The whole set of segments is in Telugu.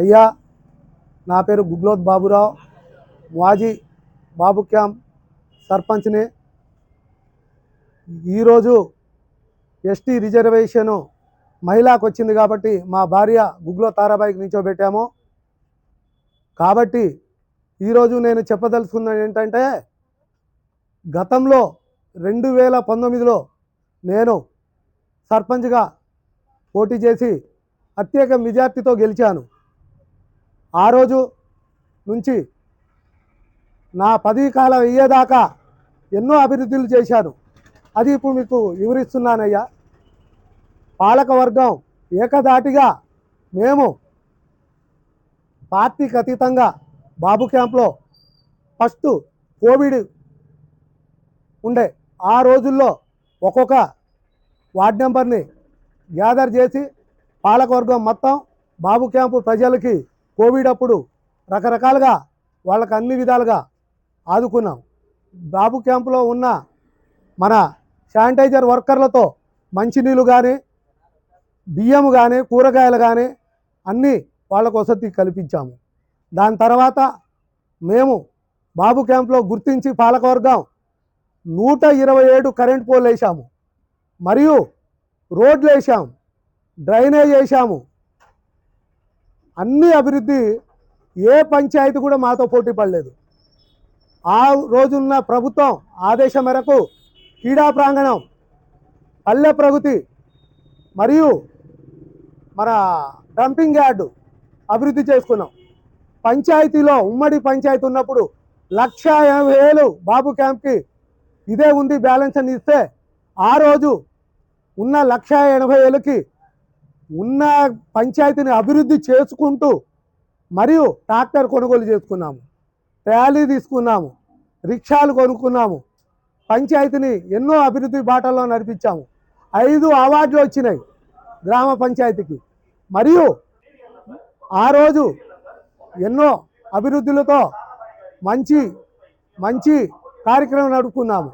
అయ్యా నా పేరు గుగ్లోత్ బాబురావు. మాజీ బాబు క్యాంప్ సర్పంచ్ని. ఈరోజు ఎస్టీ రిజర్వేషను మహిళకు వచ్చింది కాబట్టి మా భార్య గుగ్లో తారాబాయికి నిల్చోబెట్టాము. కాబట్టి ఈరోజు నేను చెప్పదలుచుకున్నది ఏంటంటే గతంలో రెండు వేల పంతొమ్మిదిలో నేను సర్పంచ్గా పోటీ చేసి అత్యధిక మెజార్టీతో గెలిచాను. ఆ రోజు నుంచి నా పది కాలం అయ్యేదాకా ఎన్నో అభివృద్ధులు చేశాను. అది ఇప్పుడు మీకు వివరిస్తున్నానయ్యా. పాలకవర్గం ఏకదాటిగా మేము పార్టీకి అతీతంగా బాబు క్యాంప్లో ఫస్ట్ కోవిడ్ ఉండే ఆ రోజుల్లో ఒక్కొక్క వార్డ్ నెంబర్ని గ్యాదర్ చేసి పాలకవర్గం మొత్తం బాబు క్యాంపు ప్రజలకి కోవిడ్ అప్పుడు రకరకాలుగా వాళ్ళకు అన్ని విధాలుగా ఆదుకున్నాం. బాబు క్యాంపులో ఉన్న మన శానిటైజర్ వర్కర్లతో మంచినీళ్ళు కానీ బియ్యం కానీ కూరగాయలు కానీ అన్నీ వాళ్ళకు వసతి కల్పించాము. దాని తర్వాత మేము బాబు క్యాంప్లో గుర్తించి పాలకవర్గం నూట ఇరవై ఏడు కరెంట్ పోల్ వేసాము. మరియు రోడ్లు వేసాము డ్రైనేజ్ వేసాము. అన్ని అభివృద్ధి ఏ పంచాయతీ కూడా మాతో పోటీ పడలేదు. ఆ రోజున్న ప్రభుత్వం ఆదేశం మేరకు క్రీడా ప్రాంగణం పల్లె ప్రగతి మరియు మన డంపింగ్ యార్డు అభివృద్ధి చేసుకున్నాం. పంచాయతీలో ఉమ్మడి పంచాయతీ ఉన్నప్పుడు లక్ష వేలు బాబు క్యాంప్కి ఇదే ఉంది బ్యాలెన్స్ అని ఇస్తే ఆ రోజు ఉన్న లక్ష ఎనభై వేలకి ఉన్న పంచాయతీని అభివృద్ధి చేసుకుంటూ మరియు ట్రాక్టర్ కొనుగోలు చేసుకున్నాము. ట్రాలీ తీసుకున్నాము. రిక్షాలు కొనుక్కున్నాము. పంచాయతీని ఎన్నో అభివృద్ధి బాటల్లో నడిపించాము. ఐదు అవార్డులు వచ్చినాయి గ్రామ పంచాయతీకి. మరియు ఆ రోజు ఎన్నో అభివృద్ధులతో మంచి మంచి కార్యక్రమం నడుపుకున్నాము.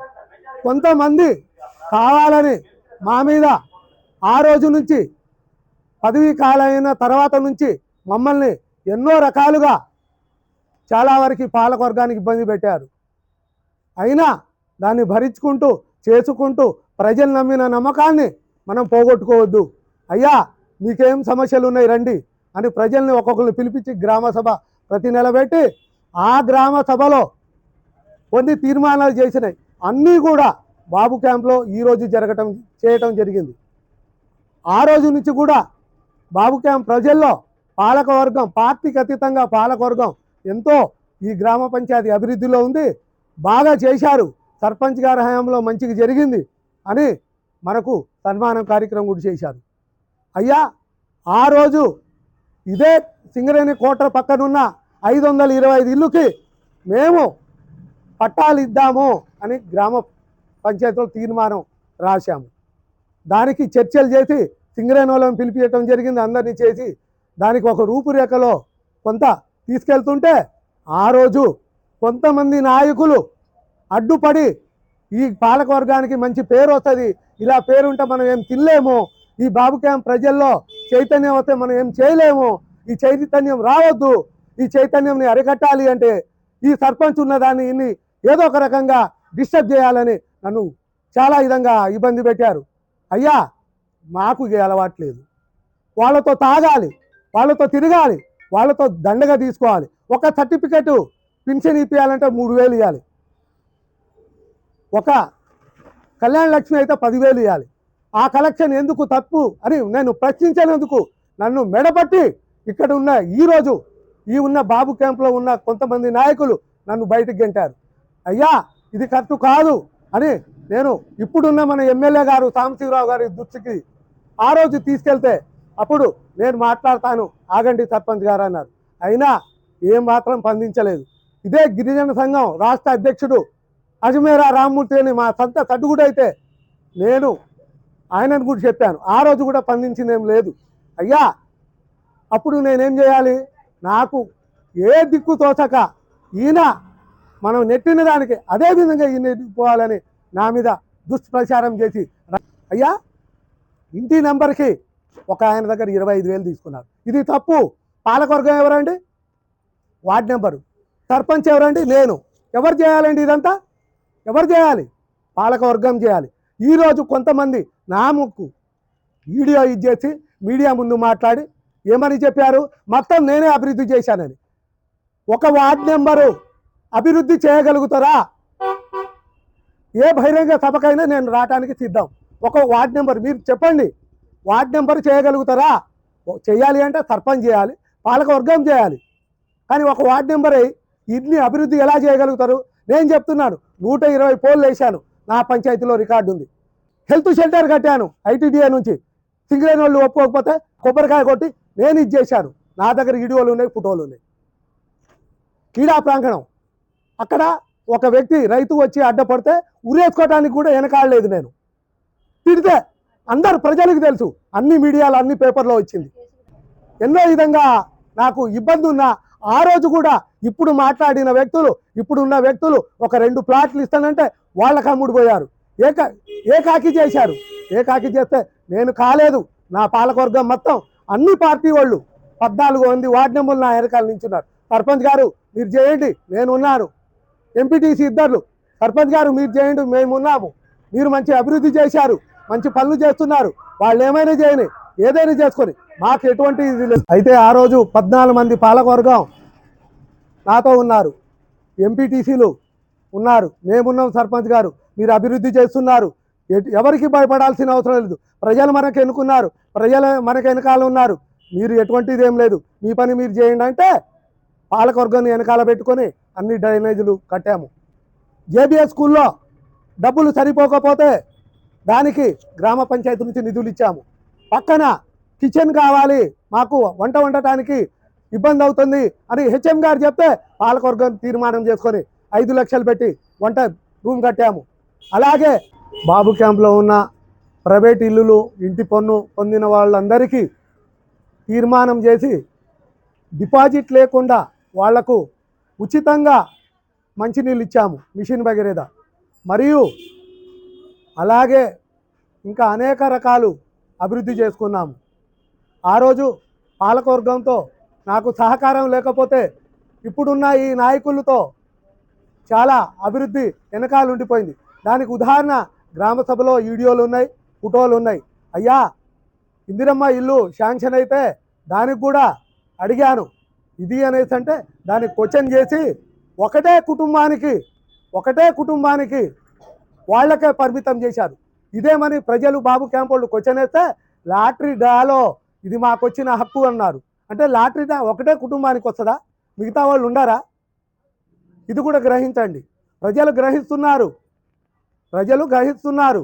కొంతమంది కావాలని మా మీద ఆ రోజు నుంచి పదవీ కాలైన తర్వాత నుంచి మమ్మల్ని ఎన్నో రకాలుగా చాలా వరకు పాలకవర్గానికి ఇబ్బంది పెట్టారు. అయినా దాన్ని భరించుకుంటూ చేసుకుంటూ ప్రజలు నమ్మిన నమ్మకాన్ని మనం పోగొట్టుకోవద్దు. అయ్యా మీకేం సమస్యలు ఉన్నాయి రండి అని ప్రజల్ని ఒక్కొక్కరిని పిలిపించి గ్రామ సభ ప్రతి నెల పెట్టి ఆ గ్రామ సభలో కొన్ని తీర్మానాలు చేసినాయి. అన్నీ కూడా బాబు క్యాంప్లో ఈరోజు జరగటం చేయటం జరిగింది. ఆ రోజు నుంచి కూడా బాబు క్యాంప్ ప్రజల్లో పాలకవర్గం పార్టీకి అతీతంగా పాలకవర్గం ఎంతో ఈ గ్రామ పంచాయతీ అభివృద్ధిలో ఉంది. బాగా చేశారు. సర్పంచ్ గారి హయాంలో మంచిగా జరిగింది అని మనకు సన్మానం కార్యక్రమం కూడా చేశారు. అయ్యా ఆ రోజు ఇదే సింగరేణి కోట పక్కనున్న ఐదు వందల ఇరవై ఐదు ఇల్లుకి మేము పట్టాలు ఇద్దాము అని గ్రామ పంచాయతీలో తీర్మానం రాశాము. దానికి చర్చలు చేసి సింగరేణి వాళ్ళని పిలిపించడం జరిగింది అందరినీ చేసి. దానికి ఒక రూపురేఖలో కొంత తీసుకెళ్తుంటే ఆ రోజు కొంతమంది నాయకులు అడ్డుపడి ఈ పాలకవర్గానికి మంచి పేరు వస్తుంది ఇలా పేరు ఉంటే మనం ఏం తినలేము ఈ బాబు క్యాంప్ ప్రజల్లో చైతన్యం వస్తే మనం ఏం చేయలేము ఈ చైతన్యం రావద్దు ఈ చైతన్యంని అరికట్టాలి అంటే ఈ సర్పంచ్ ఉన్నదాన్ని ఇన్ని ఏదో ఒక రకంగా డిస్టర్బ్ చేయాలని నన్ను చాలా విధంగా ఇబ్బంది పెట్టారు. అయ్యా మాకు ఇది అలవాట్లేదు వాళ్ళతో తాగాలి వాళ్ళతో తిరగాలి వాళ్ళతో దండగా తీసుకోవాలి. ఒక సర్టిఫికెట్ పింఛన్ ఇప్పించాలంటే మూడు వేలు ఇవ్వాలి ఒక కళ్యాణ లక్ష్మి అయితే పదివేలు ఇవ్వాలి ఆ కలెక్షన్ ఎందుకు తప్పు అని నేను ప్రశ్నించినందుకు నన్ను మెడపట్టి ఇక్కడ ఉన్న ఈరోజు ఈ ఉన్న బాబు క్యాంప్లో ఉన్న కొంతమంది నాయకులు నన్ను బయటికి గెంటారు. అయ్యా ఇది కరెక్ట్ కాదు అని నేను ఇప్పుడున్న మన ఎమ్మెల్యే గారు సాంబశివరావు గారి దృష్టికి ఆ రోజు తీసుకెళ్తే అప్పుడు నేను మాట్లాడతాను. ఆగండి సర్పంచ్ గారు అన్నారు. అయినా ఏం మాత్రం స్పందించలేదు ఇదే గిరిజన సంఘం రాష్ట్ర అధ్యక్షుడు అజమేరా రామ్మూర్తి అని మా సొంత సడ్డుగుడు అయితే నేను ఆయనను కూడా చెప్పాను. ఆ రోజు కూడా స్పందించిందేం లేదు. అయ్యా అప్పుడు నేనేం చేయాలి? నాకు ఏ దిక్కు తోచక ఈయన మనం నెట్టిన దానికి అదే విధంగా ఈయన పోవాలని నా మీద దుష్ప్రచారం చేసి అయ్యా ఇంటి నెంబర్కి ఒక ఆయన దగ్గర ఇరవై ఐదు వేలు తీసుకున్నారు. ఇది తప్పు. పాలకవర్గం ఎవరండి? Ward number. సర్పంచ్ ఎవరండి? నేను. ఎవరు చేయాలండి ఇదంతా? ఎవరు చేయాలి? పాలకవర్గం చేయాలి. ఈరోజు కొంతమంది నాముకు వీడియో ఇచ్చేసి మీడియా ముందు మాట్లాడి ఏమని చెప్పారు? మొత్తం నేనే అభివృద్ధి చేశానని. ఒక వార్డ్ నెంబరు అభివృద్ధి చేయగలుగుతారా? ఏ బహిరంగ సభకైనా నేను రావడానికి సిద్ధం. ఒక వార్డ్ నెంబర్ మీరు చెప్పండి. వార్డ్ నెంబర్ చేయగలుగుతారా? చేయాలి అంటే సర్పంచ్ చేయాలి పాలకవర్గం చేయాలి. కానీ ఒక వార్డ్ నెంబర్ అయి ఇడ్లీ అభివృద్ధి ఎలా చేయగలుగుతారు? నేను చెప్తున్నాను నూట ఇరవై పోల్లు వేశాను నా పంచాయతీలో రికార్డు ఉంది. హెల్త్ షెల్టర్ కట్టాను ఐటీడీఏ నుంచి. సింగరేణి వాళ్ళు ఒప్పుకోకపోతే కొబ్బరికాయ కొట్టి నేను ఇది చేశాను. నా దగ్గర వీడియోలు ఉన్నాయి ఫోటోలు ఉన్నాయి. క్రీడా ప్రాంగణం. అక్కడ ఒక వ్యక్తి రైతు వచ్చి అడ్డపడితే ఉరేసుకోవడానికి కూడా వెనకాడలేదు నేను. తిడితే అందరు ప్రజలకు తెలుసు. అన్ని మీడియాలో అన్ని పేపర్లో వచ్చింది. ఎన్నో విధంగా నాకు ఇబ్బంది ఉన్నా ఆ రోజు కూడా ఇప్పుడు మాట్లాడిన వ్యక్తులు ఇప్పుడున్న వ్యక్తులు ఒక రెండు ప్లాట్లు ఇస్తానంటే వాళ్ళకి అమ్ముడిపోయారు ఏక ఏకాకి చేశారు. ఏకాకి చేస్తే నేను కాలేదు. నా పాలకవర్గం మొత్తం అన్ని పార్టీ వాళ్ళు పద్నాలుగు మంది వార్డు నెంబర్లు నా వెనకాల నించున్నారు. సర్పంచ్ గారు మీరు చేయండి నేను ఉన్నాను ఎంపీటీసీ ఇద్దరు సర్పంచ్ గారు మీరు చేయండి మేము ఉన్నాము మీరు మంచి అభివృద్ధి చేశారు. మంచి పనులు చేస్తున్నారు. వాళ్ళు ఏమైనా చేయని ఏదైనా చేసుకొని మాకు ఎటువంటి ఇది లేదు. అయితే ఆ రోజు పద్నాలుగు మంది పాలకవర్గం నాతో ఉన్నారు. ఎంపీటీసీలు ఉన్నారు. మేమున్నాం సర్పంచ్ గారు. మీరు అభివృద్ధి చేస్తున్నారు. ఎటు- ఎవరికి భయపడాల్సిన అవసరం లేదు. ప్రజలు మనకు ఎన్నుకున్నారు. ప్రజలు మనకు వెనకాల ఉన్నారు. మీరు ఎటువంటిది ఏం లేదు. మీ పని మీరు చేయండి అంటే పాలకవర్గాన్ని వెనకాల పెట్టుకొని అన్ని డ్రైనేజీలు కట్టాము. జేబీఎస్ స్కూల్లో డబ్బులు సరిపోకపోతే దానికి గ్రామ పంచాయతీ నుంచి నిధులు ఇచ్చాము. పక్కన కిచెన్ కావాలి మాకు వంట వండటానికి ఇబ్బంది అవుతుంది అని హెచ్ఎం గారు చెప్తే పాలకవర్గం తీర్మానం చేసుకొని ఐదు లక్షలు పెట్టి వంట రూమ్ కట్టాము. అలాగే బాబు క్యాంప్లో ఉన్న ప్రైవేట్ ఇల్లులు ఇంటి పన్ను పొందిన వాళ్ళందరికీ తీర్మానం చేసి డిపాజిట్ లేకుండా వాళ్ళకు ఉచితంగా మంచినీళ్ళు ఇచ్చాము మిషన్ భగీరథ. మరియు అలాగే ఇంకా అనేక రకాలు అభివృద్ధి చేసుకున్నాము. ఆ రోజు పాలకవర్గంతో నాకు సహకారం లేకపోతే ఇప్పుడున్న ఈ నాయకులతో చాలా అభివృద్ధి వెనకాల ఉండిపోయింది. దానికి ఉదాహరణ గ్రామ సభలో వీడియోలు ఉన్నాయి ఫోటోలు ఉన్నాయి. అయ్యా ఇందిరమ్మ ఇల్లు శాంక్షన్ అయితే దానికి కూడా అడిగాను. ఇది అనేసి అంటే దానికి క్వశ్చన్ చేసి ఒకటే కుటుంబానికి ఒకటే కుటుంబానికి వాళ్ళకే పరిమితం చేశారు. ఇదేమని ప్రజలు బాబు క్యాంప్ వాళ్ళు క్వశ్చన్ అయితే లాటరీ డాలో ఇది మాకు వచ్చిన హక్కు అన్నారు. అంటే లాటరీ డా ఒకటే కుటుంబానికి వస్తుందా? మిగతా వాళ్ళు ఉండారా? ఇది కూడా గ్రహించండి. ప్రజలు గ్రహిస్తున్నారు. ప్రజలు గ్రహిస్తున్నారు.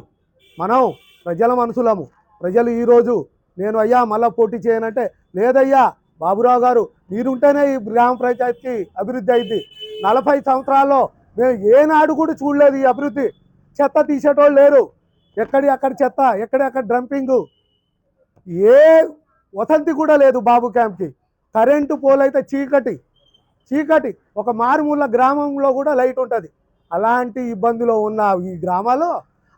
మనం ప్రజల మనుషులము. ప్రజలు ఈరోజు నేను అయ్యా మళ్ళీ పోటీ చేయనంటే లేదయ్యా బాబురావు గారు మీరుంటేనే ఈ గ్రామ పంచాయతీ అభివృద్ధి అయింది. నలభై సంవత్సరాల్లో మేము ఏనాడు కూడా చూడలేదు ఈ అభివృద్ధి. చెత్త తీసేటోళ్ళు లేరు. ఎక్కడి అక్కడ చెత్త ఎక్కడి అక్కడ డ్రంపింగు? ఏ వసంతి కూడా లేదు బాబు క్యాంప్కి. కరెంటు పోల్ అయితే చీకటి. చీకటి. ఒక మారుమూల గ్రామంలో కూడా లైట్ ఉంటుంది. అలాంటి ఇబ్బందిలో ఉన్న ఈ గ్రామాల్లో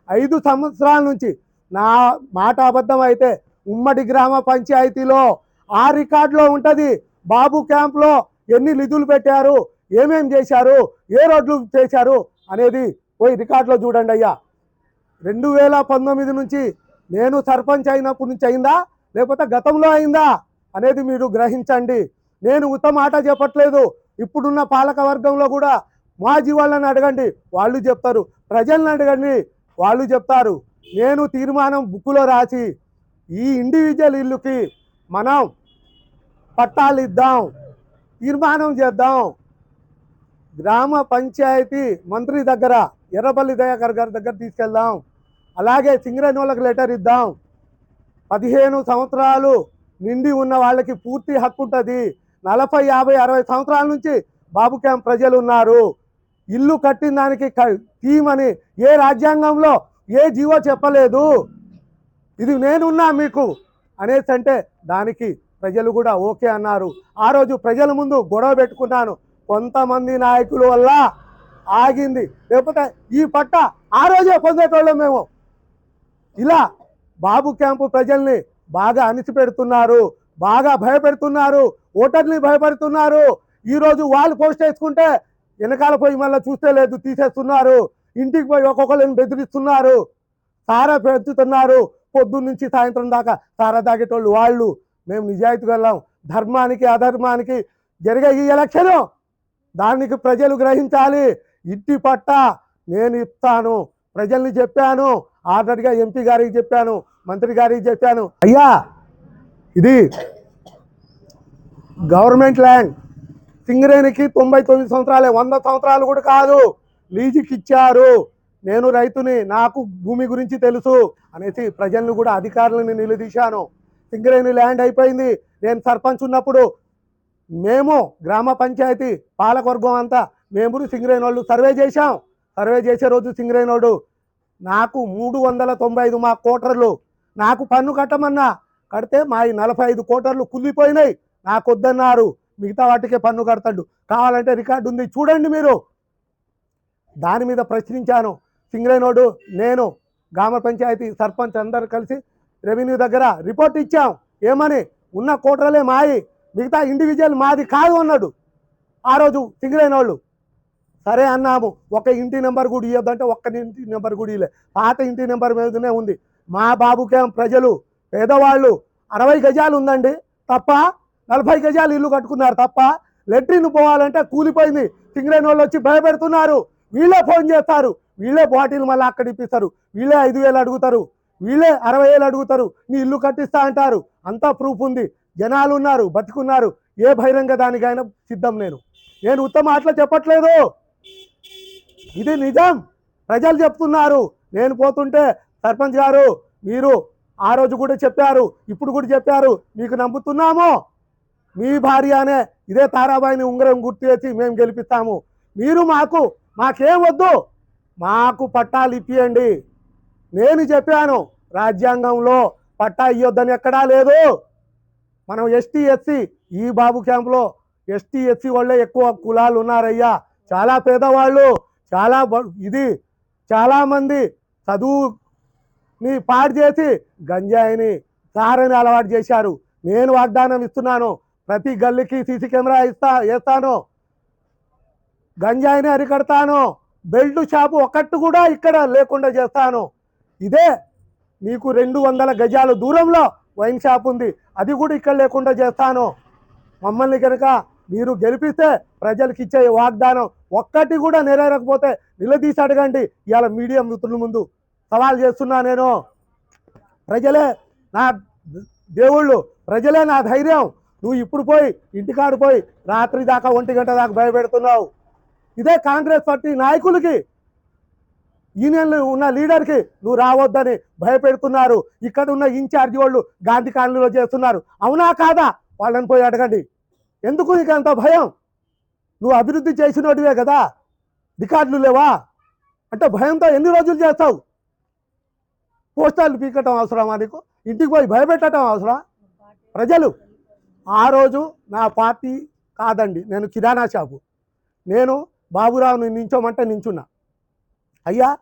ఐదు సంవత్సరాల నుంచి నా మాట అబద్ధం అయితే ఉమ్మడి గ్రామ పంచాయతీలో ఆ రికార్డులో ఉంటుంది. బాబు క్యాంప్లో ఎన్ని నిధులు పెట్టారు? ఏమేం చేశారు? ఏ రోడ్లు చేశారు? అనేది పోయి రికార్డులో చూడండి అయ్యా. రెండు వేల పంతొమ్మిది నుంచి నేను సర్పంచ్ అయినప్పటి నుంచి అయిందా? లేకపోతే గతంలో అయిందా? అనేది మీరు గ్రహించండి. నేను ఉత్త మాట చెప్పట్లేదు. ఇప్పుడున్న పాలక వర్గంలో కూడా మాజీ వాళ్ళని అడగండి. వాళ్ళు చెప్తారు. ప్రజల్ని అడగండి. వాళ్ళు చెప్తారు. నేను తీర్మానం బుక్కులో రాసి ఈ ఇండివిజువల్ ఇల్లుకి మనం పట్టాలు ఇద్దాం. తీర్మానం చేద్దాం. గ్రామ పంచాయతీ మంత్రి దగ్గర ఎర్రపల్లి దయాకర్ గారి దగ్గర తీసుకెళ్దాం. అలాగే సింగరేణి వాళ్ళకి లెటర్ ఇద్దాం. పదిహేను సంవత్సరాలు నిండి ఉన్న వాళ్ళకి పూర్తి హక్కు ఉంటుంది. నలభై యాభై అరవై సంవత్సరాల నుంచి బాబు క్యాంప్ ప్రజలు ఉన్నారు. ఇల్లు కట్టిన దానికి తీయమని ఏ రాజ్యాంగంలో ఏ జీవో చెప్పలేదు. ఇది నేనున్నా మీకు అనేసి అంటే దానికి ప్రజలు కూడా ఓకే అన్నారు. ఆ రోజు ప్రజల ముందు గొడవ పెట్టుకున్నాను. కొంతమంది నాయకుల వల్ల ఆగింది. లేకపోతే ఈ పట్ట ఆ రోజే పొందేటోళ్ళం మేము. ఇలా బాబు క్యాంపు ప్రజల్ని బాగా అణిచిపెడుతున్నారు బాగా భయపెడుతున్నారు ఓటర్ని భయపెడుతున్నారు. ఈరోజు వాళ్ళు పోస్ట్ వేసుకుంటే వెనకాల పోయి మళ్ళీ చూస్తే లేదు తీసేస్తున్నారు. ఇంటికి పోయి ఒక్కొక్కరిని బెదిరిస్తున్నారు. సారా పెంచుతున్నారు. పొద్దున్న నుంచి సాయంత్రం దాకా సారా తాగేటోళ్ళు వాళ్ళు. మేము నిజాయితీ వెళ్ళాం. ధర్మానికి అధర్మానికి జరిగే ఈ ఎలక్షన్ దానికి ప్రజలు గ్రహించాలి. ఇంటి పట్ట నేను ఇస్తాను. ప్రజల్ని చెప్పాను. ఆల్రెడీగా ఎంపీ గారికి చెప్పాను. మంత్రి గారికి చెప్పాను. అయ్యా ఇది గవర్నమెంట్ ల్యాండ్. సింగరేణికి తొంభై తొమ్మిది సంవత్సరాలే వంద సంవత్సరాలు కూడా కాదు. లీజుకి ఇచ్చారు. నేను రైతుని నాకు భూమి గురించి తెలుసు అనేసి ప్రజలను కూడా అధికారులను నిలదీశాను. సింగరేణి ల్యాండ్ అయిపోయింది. నేను సర్పంచ్ ఉన్నప్పుడు మేము గ్రామ పంచాయతీ పాలకవర్గం అంతా మేము సింగరేణి వాళ్ళు సర్వే చేశాం. సర్వే చేసే రోజు సింగరేణోడు నాకు మూడు వందల తొంభై ఐదు మా కోటర్లు నాకు పన్ను కట్టమన్నా. కడితే మా ఈ నలభై ఐదు కోటర్లు కుళ్ళిపోయినాయి. నాకు వద్దన్నారు మిగతా వాటికే పన్ను కడతాడు. కావాలంటే రికార్డు ఉంది. చూడండి మీరు. దాని మీద ప్రశ్నించాను. సింగరేణోడు నేను గ్రామ పంచాయతీ సర్పంచ్ అందరు కలిసి రెవెన్యూ దగ్గర రిపోర్ట్ ఇచ్చాం. ఏమని? ఉన్న కోటరలే మాయి. మిగతా ఇండివిజువల్ మాది కాదు అన్నాడు. ఆ రోజు సింగరేణోళ్ళు సరే అన్నాము. ఒక ఇంటి నెంబర్ కూడా ఇవ్వద్దంటే ఒక్క ఇంటి నెంబర్ కూడా ఇవ్వలే పాత ఇంటి నెంబర్ మీదనే ఉంది. మా బాబుకేం ప్రజలు పేదవాళ్ళు అరవై గజాలు ఉందండి తప్ప నలభై గజాలు ఇల్లు కట్టుకున్నారు తప్ప లెట్రిన్ పోవాలంటే కూలిపోయింది. సింగరేణి వాళ్ళు వచ్చి భయపెడుతున్నారు. వీళ్ళే ఫోన్ చేస్తారు. వీళ్ళే బాటిల్ మళ్ళీ అక్కడ ఇప్పిస్తారు. వీళ్ళే ఐదు వేలు అడుగుతారు. వీళ్ళే అరవై వేలు అడుగుతారు. నీ ఇల్లు కట్టిస్తా అంటారు. అంతా ప్రూఫ్ ఉంది. జనాలు ఉన్నారు బతికున్నారు. ఏ బహిరంగ దానికైనా సిద్ధం నేను. నేను ఉత్తమ మాటలు చెప్పట్లేదు. ఇది నిజం. ప్రజలు చెప్తున్నారు. నేను పోతుంటే సర్పంచ్ గారు మీరు ఆ రోజు కూడా చెప్పారు ఇప్పుడు కూడా చెప్పారు మీకు నమ్ముతున్నాము. మీ భార్య అనే ఇదే తారాబాయిని ఉంగరం గుర్తు చేసి మేము గెలిపిస్తాము. మీరు మాకు మాకేం వద్దు. మాకు పట్టాలు ఇప్పియండి నేను చెప్పాను రాజ్యాంగంలో పట్టా ఇవ్వద్దని ఎక్కడా లేదు. మనం ఎస్టీ ఎస్సీ ఈ బాబు క్యాంప్లో ఎస్టీ ఎస్సీ వాళ్ళే ఎక్కువ కులాలు ఉన్నారయ్యా. చాలా పేదవాళ్ళు. చాలా ఇది చాలామంది చదువుని పాడు చేసి గంజాయిని సారని అలవాటు చేశారు. నేను వాగ్దానం ఇస్తున్నాను ప్రతి గల్లీకి సీసీ కెమెరా ఇస్తా వేస్తాను. గంజాయిని అరికడతాను. బెల్ట్ షాపు ఒక్కట్టు కూడా ఇక్కడ లేకుండా చేస్తాను. ఇదే మీకు రెండు వందల గజాల దూరంలో వైన్ షాప్ ఉంది. అది కూడా ఇక్కడ లేకుండా చేస్తాను. మమ్మల్ని కనుక మీరు గెలిపిస్తే ప్రజలకు ఇచ్చే వాగ్దానం ఒక్కటి కూడా నెరవేరకపోతే నిలదీసి అడగండి ఇవాళ మీడియా మిత్రుల ముందు సవాల్ చేస్తున్నా నేను. ప్రజలే నా దేవుళ్ళు ప్రజలే నా ధైర్యం. నువ్వు ఇప్పుడు పోయి ఇంటికాడు పోయి రాత్రి దాకా ఒంటి గంట దాకా భయపెడుతున్నావు. ఇదే కాంగ్రెస్ పార్టీ నాయకులకి యూనియన్లు ఉన్న లీడర్కి నువ్వు రావద్దని భయపెడుతున్నారు. ఇక్కడ ఉన్న ఇన్ఛార్జి వాళ్ళు గాంధీ కాలనీలో చేస్తున్నారు. అవునా కాదా? వాళ్ళని పోయి అడగండి. ఎందుకు నీకు అంత భయం? నువ్వు అభివృద్ధి చేసినోటివే కదా. రికార్డులు లేవా? అంటే భయంతో ఎన్ని రోజులు చేస్తావు? పోస్టాలు పీకటం అవసరమా నీకు? ఇంటికి పోయి భయపెట్టడం అవసరం ప్రజలు ఆ రోజు నా పార్టీ కాదండి నేను కిరాణా షాపు. నేను బాబురావుని నించోమంటే నించున్నా. అయ్యా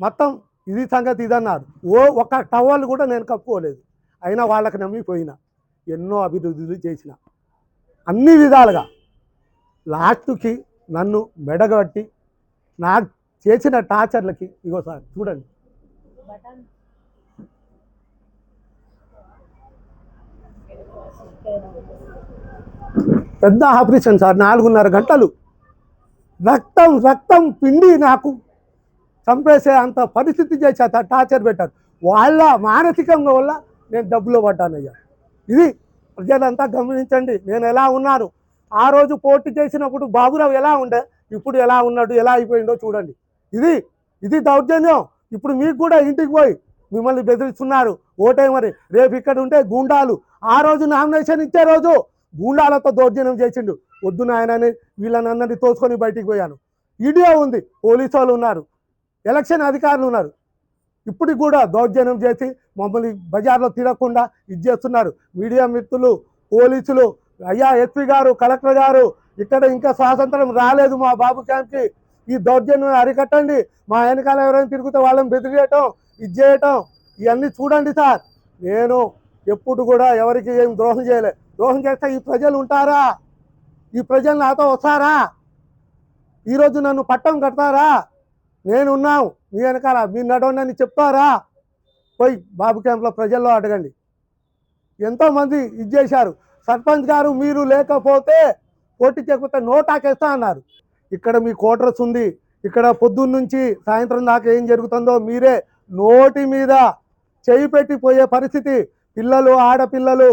మొత్తం ఇది సంగతి ఇదన్నారు. ఓ ఒక టవల్ కూడా నేను కప్పుకోలేదు. అయినా వాళ్ళకి నమ్మిపోయినా. ఎన్నో అభివృద్ధులు చేసిన. అన్ని విధాలుగా. లాస్ట్కి నన్ను మెడగట్టి నా చేసిన టార్చర్లకి ఇగో సార్ చూడండి. పెద్ద ఆపరేషన్ సార్ నాలుగున్నర గంటలు. రక్తం రక్తం పిండి నాకు చంపేసే అంత పరిస్థితి చేసే టార్చర్ పెట్టారు. వాళ్ళ మానసికంగా వల్ల నేను డబ్బులో పడ్డానయ్యా. ఇది ప్రజలంతా గమనించండి. నేను ఎలా ఉన్నాను? ఆ రోజు పోటీ చేసినప్పుడు బాబురావు ఎలా ఉండే? ఇప్పుడు ఎలా ఉన్నాడు? ఎలా అయిపోయిందో చూడండి. ఇది ఇది దౌర్జన్యం. ఇప్పుడు మీకు కూడా ఇంటికి పోయి మిమ్మల్ని బెదిరిస్తున్నారు. ఓటే మరి రేపు ఇక్కడ ఉంటే గూండాలు. ఆ రోజు నామినేషన్ ఇచ్చే రోజు గూండాలతో దౌర్జన్యం చేసిండు. వద్దు నాయనని వీళ్ళని అందరినీ తోసుకొని బయటికి పోయాను. వీడియో ఉంది. పోలీసు వాళ్ళు ఉన్నారు. ఎలక్షన్ అధికారులు ఉన్నారు. ఇప్పటికి కూడా దౌర్జన్యం చేసి మమ్మల్ని బజార్లో తిరగకుండా ఇది చేస్తున్నారు. మీడియా మిత్రులు పోలీసులు అయ్యా ఎస్పీ గారు కలెక్టర్ గారు ఇక్కడ ఇంకా స్వాతంత్రం రాలేదు మా బాబు క్యాంప్కి. ఈ దౌర్జన్యం అరికట్టండి. మా వెనకాల ఎవరైనా తిరుగుతే వాళ్ళని బెదిరియటం ఇది చేయటం ఇవన్నీ చూడండి సార్. నేను ఎప్పుడు కూడా ఎవరికి ఏం ద్రోహం చేయలే. ద్రోహం చేస్తే ఈ ప్రజలు ఉంటారా? ఈ ప్రజలు నాతో వస్తారా? ఈరోజు నన్ను పట్టం కడతారా? నేనున్నాం మీ వెనకాల మీ నడవనని చెప్తారా? పోయి బాబు క్యాంప్లో ప్రజల్లో అడగండి. ఎంతోమంది ఇది చేశారు. సర్పంచ్ గారు మీరు లేకపోతే పోటీ చేయకపోతే నోటాకేస్తా అన్నారు. ఇక్కడ మీ కోటరస్ ఉంది. ఇక్కడ పొద్దున్న నుంచి సాయంత్రం దాకా ఏం జరుగుతుందో మీరే నోటి మీద చేయి పెట్టిపోయే పరిస్థితి. పిల్లలు ఆడపిల్లలు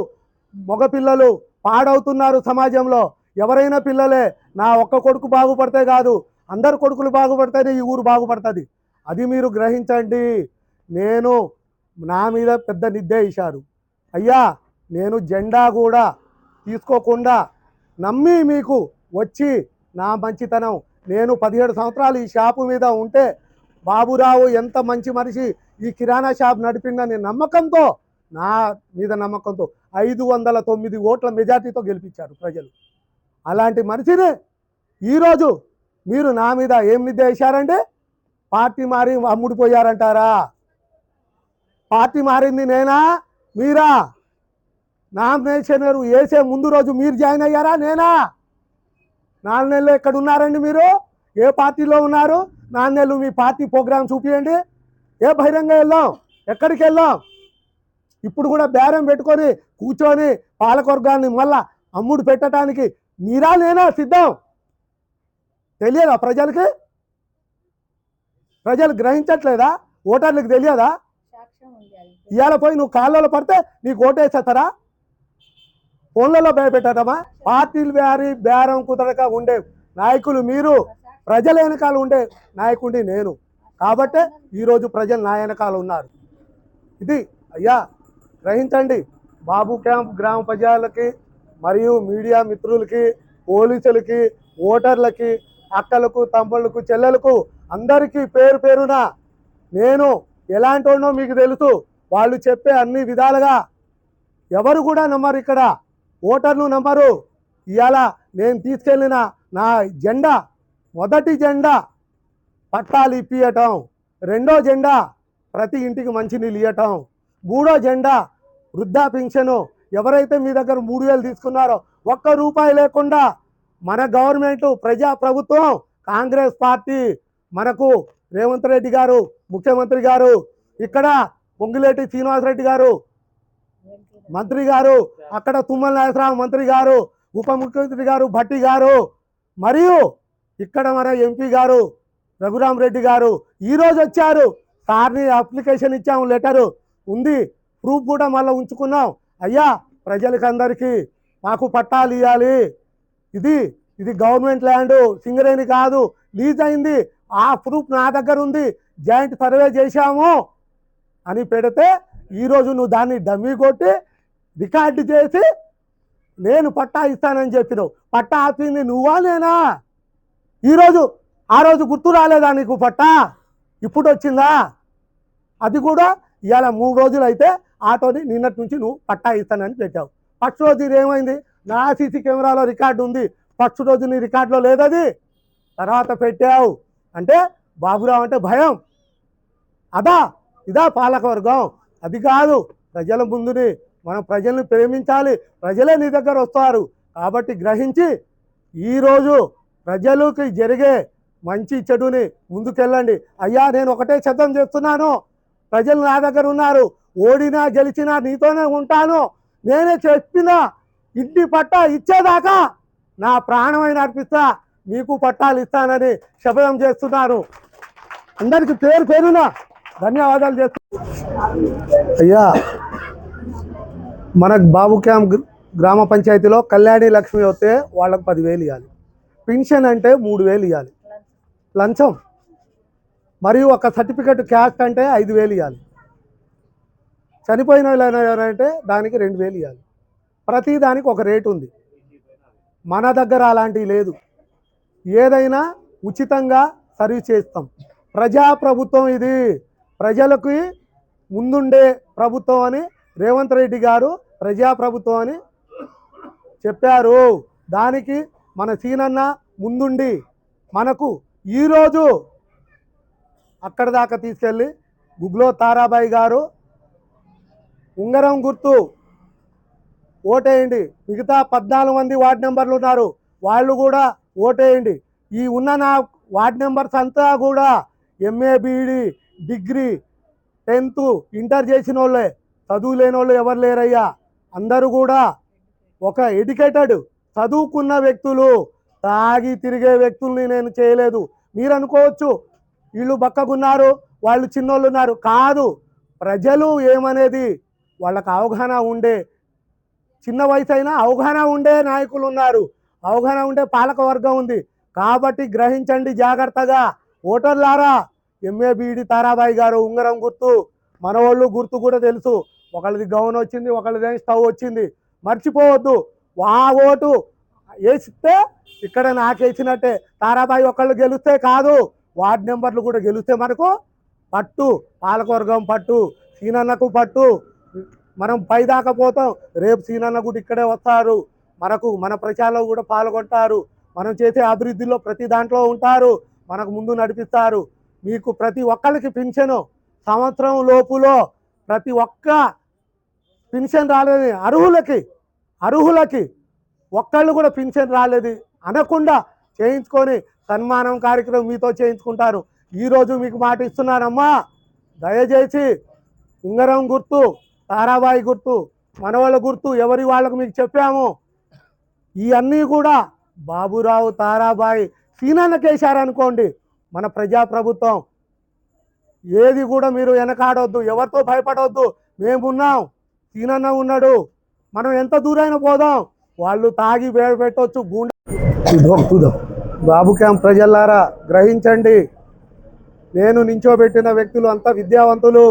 మగపిల్లలు పాడవుతున్నారు సమాజంలో. ఎవరైనా పిల్లలే నా ఒక్క కొడుకు బాగుపడితే కాదు అందరు కొడుకులు బాగుపడితేనే ఈ ఊరు బాగుపడుతుంది. అది మీరు గ్రహించండి. నేను నా మీద పెద్ద నిద్ర వేశారు. అయ్యా నేను జెండా కూడా తీసుకోకుండా నమ్మి మీకు వచ్చి నా మంచితనం. నేను పదిహేడు సంవత్సరాలు ఈ షాపు మీద ఉంటే బాబురావు ఎంత మంచి మనిషి ఈ కిరాణా షాప్ నడిపిండని నమ్మకంతో నా మీద నమ్మకంతో ఐదు వందల తొమ్మిది ఓట్ల మెజార్టీతో గెలిపించారు ప్రజలు. అలాంటి మనిషిని ఈరోజు మీరు నా మీద ఏం నిద్ర వేశారంటే పార్టీ మారి అమ్ముడిపోయారంటారా? పార్టీ మారింది నేనా? మీరా? నామినేషన్ వేసే ముందు రోజు మీరు జాయిన్ అయ్యారా? నేనా? నాలుగు నెలలు ఎక్కడ ఉన్నారండి మీరు? ఏ పార్టీలో ఉన్నారు? నాలుగు నెలలు మీ పార్టీ ప్రోగ్రామ్ చూపించండి ఏ బహిరంగ వెళ్ళాం? ఎక్కడికి వెళ్ళాం? ఇప్పుడు కూడా బేరం పెట్టుకొని కూర్చొని పాలకవర్గాన్ని మళ్ళా అమ్ముడు పెట్టడానికి మీరా నేనా సిద్ధం? తెలియదా ప్రజలకి? ప్రజలు గ్రహించట్లేదా? ఓటర్లకు తెలియదా? ఇవాళ పోయి నువ్వు కాళ్ళలో పడితే నీకు ఓటేసేస్తారా? ఫోన్లలో భయపెట్టడమా? పార్టీలు వ్యారి బేరం కుదరక ఉండే నాయకులు మీరు ప్రజల వెనకాల ఉండే నాయకుడిని నేను. కాబట్టే ఈరోజు ప్రజలు నా వెనకాల ఉన్నారు. ఇది అయ్యా గ్రహించండి. బాబు క్యాంప్ గ్రామ ప్రజలకి మరియు మీడియా మిత్రులకి పోలీసులకి ఓటర్లకి అక్కలకు తమ్ముళ్ళకు చెల్లెలకు అందరికీ పేరు పేరున నేను ఎలాంటి మీకు తెలుసు వాళ్ళు చెప్పే అన్ని విధాలుగా ఎవరు కూడా నమ్మరు ఇక్కడ. ఓటర్లు నమ్మరు. ఇవాళ నేను తీసుకెళ్ళిన నా జెండా మొదటి జెండా పట్టాలు ఇప్పియటం రెండో జెండా ప్రతి ఇంటికి మంచినీళ్ళు ఇవ్వటం మూడో జెండా వృద్ధా పింఛను ఎవరైతే మీ దగ్గర మూడు వేలు తీసుకున్నారో ఒక్క రూపాయి లేకుండా మన గవర్నమెంట్ ప్రజా ప్రభుత్వం కాంగ్రెస్ పార్టీ మనకు రేవంత్ రెడ్డి గారు ముఖ్యమంత్రి గారు ఇక్కడ పొంగిలేటి శ్రీనివాసరెడ్డి గారు మంత్రి గారు అక్కడ తుమ్మల నాగేశ్వరరావు మంత్రి గారు ఉప ముఖ్యమంత్రి గారు భట్టి గారు మరియు ఇక్కడ మన ఎంపీ గారు రఘురామ్ రెడ్డి గారు ఈరోజు వచ్చారు. సార్ని అప్లికేషన్ ఇచ్చాము లెటరు ఉంది. ప్రూఫ్ కూడా మళ్ళీ ఉంచుకున్నాం. అయ్యా ప్రజలకి అందరికీ మాకు పట్టాలు ఇవ్వాలి ఇది ఇది గవర్నమెంట్ ల్యాండ్ సింగరేణి కాదు లీజ్ అయింది ఆ ప్రూఫ్ నా దగ్గర ఉంది జాయింట్ సర్వే చేశాము అని పెడితే ఈరోజు నువ్వు దాన్ని డమ్మీ కొట్టి రికార్డు చేసి నేను పట్టా ఇస్తానని చెప్పినావు. పట్టా ఆపింది నువ్వా నేనా? ఈరోజు ఆ రోజు గుర్తు రాలేదా నీకు పట్టా? ఇప్పుడు వచ్చిందా? అది కూడా ఇవాళ మూడు రోజులు అయితే ఆటోని నిన్నటి నుంచి నువ్వు పట్టా ఇస్తానని పెట్టావు. ఫస్ట్ రోజు ఇది ఏమైంది? నా సీసీ కెమెరాలో రికార్డు ఉంది. ఫస్ట్ రోజు నీ రికార్డులో లేదది? తర్వాత పెట్టావు. అంటే బాబురావు అంటే భయం. అదా ఇదా పాలకవర్గం. అది కాదు ప్రజల ముందుని మనం ప్రజల్ని ప్రేమించాలి. ప్రజలే నీ దగ్గర వస్తారు. కాబట్టి గ్రహించి ఈరోజు ప్రజలకి జరిగే మంచి చెడుని ముందుకెళ్ళండి. అయ్యా నేను ఒకటే శబ్దం చేస్తున్నాను. ప్రజలు నా దగ్గర ఉన్నారు. ఓడినా గెలిచినా నీతోనే ఉంటాను. నేనే చెప్పిన ఇంటి పట్టా ఇచ్చేదాకా నా ప్రాణమైన అర్పిస్తా. మీకు పట్టాలు ఇస్తానని శపథం చేస్తున్నాను అందరికి పేరు పేరున ధన్యవాదాలు చేస్తున్నారు అయ్యా మన బాబు క్యాంప్ గ్రామ పంచాయతీలో కళ్యాణి లక్ష్మి వస్తే వాళ్ళకి పదివేలు ఇవ్వాలి. పెన్షన్ అంటే మూడు వేలు ఇవ్వాలి. లంచం. మరియు ఒక సర్టిఫికెట్ క్యాస్ట్ అంటే ఐదు వేలు ఇవ్వాలి. చనిపోయిన వాళ్ళు ఎవరంటే దానికి రెండు వేలు ఇవ్వాలి. ప్రతి దానికి ఒక రేటు ఉంది. మన దగ్గర అలాంటివి లేదు. ఏదైనా ఉచితంగా సర్వీస్ చేస్తాం. ప్రజాప్రభుత్వం ఇది. ప్రజలకి ముందుండే ప్రభుత్వం అని రేవంత్ రెడ్డి గారు ప్రజాప్రభుత్వం అని చెప్పారు. దానికి మన సీనన్న ముందుండి మనకు ఈరోజు అక్కడ దాకా తీసుకెళ్ళి గుగ్లో తారాబాయి గారు ఉంగరం గుర్తు ఓటేయండి. మిగతా పద్నాలుగు మంది వార్డు మెంబర్లు ఉన్నారు. వాళ్ళు కూడా ఓటేయండి. ఈ ఉన్న నా వార్డ్ మెంబర్స్ అంతా కూడా MA BEd degree tenth inter చేసిన వాళ్ళే చదువు లేని వాళ్ళు ఎవరు లేరయ్యా? అందరూ కూడా ఒక ఎడ్యుకేటెడ్ చదువుకున్న వ్యక్తులు తాగి తిరిగే వ్యక్తుల్ని నేను చేయలేదు. మీరు అనుకోవచ్చు వీళ్ళు బక్కగున్నారు వాళ్ళు చిన్నోళ్ళు ఉన్నారు. కాదు ప్రజలు ఏమనేది వాళ్ళకి అవగాహన ఉండే చిన్న వయసు అయినా అవగాహన ఉండే నాయకులు ఉన్నారు. అవగాహన ఉండే పాలక వర్గం ఉంది. కాబట్టి గ్రహించండి జాగ్రత్తగా. ఓటర్లారా ఎంఏ బీడి తారాబాయి గారు ఉంగరం గుర్తు. మనవాళ్ళు గుర్తు కూడా తెలుసు. ఒకళ్ళది గౌన్ వచ్చింది ఒకళ్ళది స్టవ్ వచ్చింది. మర్చిపోవద్దు. ఆ ఓటు వేస్తే ఇక్కడ నాకేసినట్టే తారాబాయి ఒకళ్ళు గెలిస్తే కాదు. వార్డు నెంబర్లు కూడా గెలిస్తే మనకు పట్టు. పాలకవర్గం పట్టు. సీనన్నకు పట్టు. మనం పైదాకా పోతాం. రేపు సీనన్న కూడా ఇక్కడే వస్తారు. మనకు మన ప్రచారంలో కూడా పాల్గొంటారు. మనం చేసే అభివృద్ధిలో ప్రతి దాంట్లో ఉంటారు. మనకు ముందు నడిపిస్తారు. మీకు ప్రతి ఒక్కరికి పింఛను సంవత్సరం లోపులో ప్రతి ఒక్క పింఛన్ రాలేదు అర్హులకి అర్హులకి ఒక్కళ్ళు కూడా పింఛన్ రాలేదు అనకుండా చేయించుకొని సన్మానం కార్యక్రమం మీతో చేయించుకుంటారు. ఈరోజు మీకు మాట ఇస్తున్నానమ్మా. దయచేసి ఉంగరం గుర్తు తారాబాయి గుర్తు మనవాళ్ళ గుర్తు ఎవరి వాళ్ళకు మీకు చెప్పాము? ఇవన్నీ కూడా బాబురావు తారాబాయి సీనన్నకేశారనుకోండి మన ప్రజాప్రభుత్వం. ఏది కూడా మీరు వెనకాడొద్దు ఎవరితో భయపడవద్దు మేమున్నాం సీనన్న ఉన్నాడు. మనం ఎంత దూరైనా పోదాం వాళ్ళు తాగి వేడ పెట్టవచ్చు గూండ బాబు క్యాంప్ ప్రజలారా గ్రహించండి. నేను నించోబెట్టిన వ్యక్తులు అంతా విద్యావంతులు.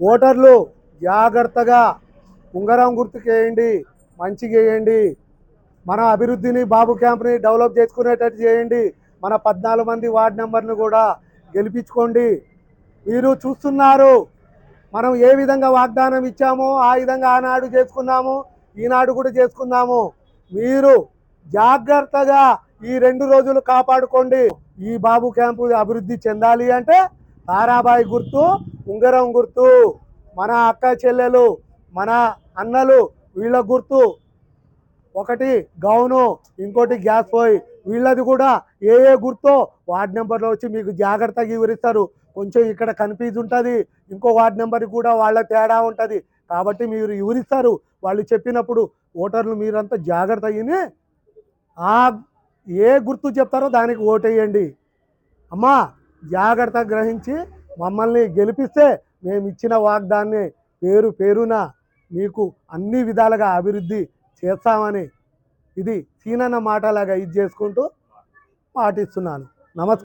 ఓటర్లు జాగ్రత్తగా ఉంగరం గుర్తుకేయండి. మంచిగా చేయండి. మన అభివృద్ధిని బాబు క్యాంప్ని డెవలప్ చేసుకునేటట్టు చేయండి. మన పద్నాలుగు మంది వార్డు నెంబర్ను కూడా గెలిపించుకోండి. మీరు చూస్తున్నారు మనం ఏ విధంగా వాగ్దానం ఇచ్చామో ఆ విధంగా ఆనాడు చేసుకున్నాము ఈనాడు కూడా చేసుకున్నాము. మీరు జాగ్రత్తగా ఈ రెండు రోజులు కాపాడుకోండి. ఈ బాబు క్యాంపు అభివృద్ధి చెందాలి అంటే తారాబాయి గుర్తు ఉంగరం గుర్తు. మన అక్క చెల్లెలు మన అన్నలు వీళ్ళ గుర్తు. ఒకటి గౌను ఇంకోటి గ్యాస్ పోయి వీళ్ళది కూడా ఏ ఏ గుర్తో వార్డ్ నెంబర్లో వచ్చి మీకు జాగ్రత్తగా వివరిస్తారు. కొంచెం ఇక్కడ కన్ఫ్యూజ్ ఉంటుంది. ఇంకో వార్డ్ నెంబర్ కూడా వాళ్ళ తేడా ఉంటుంది. కాబట్టి మీరు వివరిస్తారు. వాళ్ళు చెప్పినప్పుడు ఓటర్లు మీరంతా జాగ్రత్త అయ్యి ఆ ఏ గుర్తు చెప్తారో దానికి ఓటేయండి. అమ్మా జాగ్రత్త గ్రహించి మమ్మల్ని గెలిపిస్తే మేము ఇచ్చిన వాగ్దాన్ని పేరు పేరున మీకు అన్ని విధాలుగా అభివృద్ధి చేస్తామని ఇది సీనన్న మాటలాగా ఇది చేసుకుంటూ పాటిస్తున్నాను. నమస్కారం